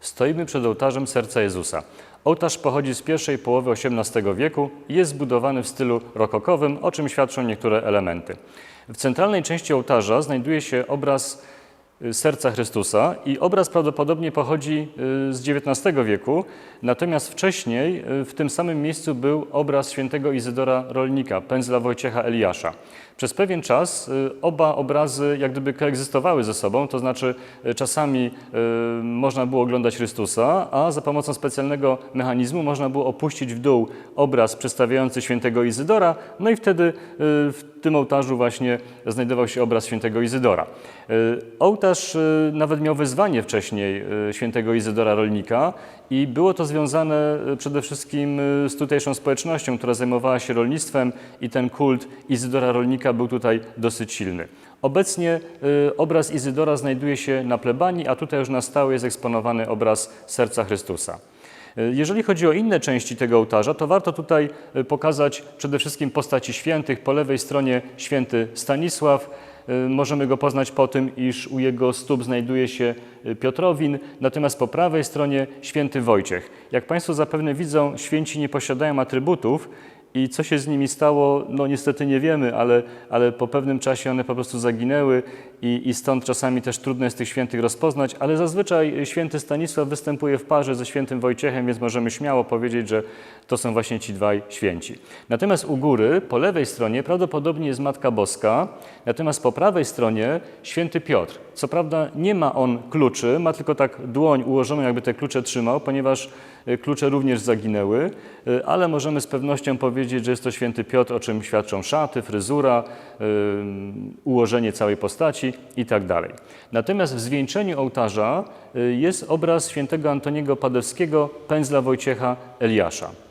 Stoimy przed ołtarzem Serca Jezusa. Ołtarz pochodzi z pierwszej połowy XVIII wieku i jest zbudowany w stylu rokokowym, o czym świadczą niektóre elementy. W centralnej części ołtarza znajduje się obraz serca Chrystusa i obraz prawdopodobnie pochodzi y, z XIX wieku, natomiast wcześniej y, w tym samym miejscu był obraz świętego Izydora Rolnika, pędzla Wojciecha Eliasza. Przez pewien czas y, oba obrazy jak gdyby koegzystowały ze sobą, to znaczy y, czasami y, można było oglądać Chrystusa, a za pomocą specjalnego mechanizmu można było opuścić w dół obraz przedstawiający świętego Izydora, no i wtedy y, w tym ołtarzu właśnie znajdował się obraz świętego Izydora. Y, Ołtarz y, nawet miał wezwanie wcześniej y, świętego Izydora Rolnika i było to związane y, przede wszystkim z tutejszą społecznością, która zajmowała się rolnictwem i ten kult Izydora Rolnika był tutaj dosyć silny. Obecnie obraz Izydora znajduje się na plebanii, a tutaj już na stałe jest eksponowany obraz Serca Chrystusa. Jeżeli chodzi o inne części tego ołtarza, to warto tutaj pokazać przede wszystkim postaci świętych. Po lewej stronie święty Stanisław. Y, Możemy go poznać po tym, iż u jego stóp znajduje się y, Piotrowin, natomiast po prawej stronie święty Wojciech. Jak Państwo zapewne widzą, święci nie posiadają atrybutów i co się z nimi stało, no niestety nie wiemy, ale, ale po pewnym czasie one po prostu zaginęły i, i stąd czasami też trudno jest tych świętych rozpoznać, ale zazwyczaj święty Stanisław występuje w parze ze świętym Wojciechem, więc możemy śmiało powiedzieć, że to są właśnie ci dwaj święci. Natomiast u góry, po lewej stronie prawdopodobnie jest Matka Boska, natomiast po prawej stronie święty Piotr. Co prawda nie ma on kluczy, ma tylko tak dłoń ułożoną, jakby te klucze trzymał, ponieważ klucze również zaginęły, y, ale możemy z pewnością powiedzieć, że jest to święty Piotr, o czym świadczą szaty, fryzura, y, ułożenie całej postaci i tak. Natomiast w zwieńczeniu ołtarza y, jest obraz świętego Antoniego Padewskiego, pędzla Wojciecha Eliasza.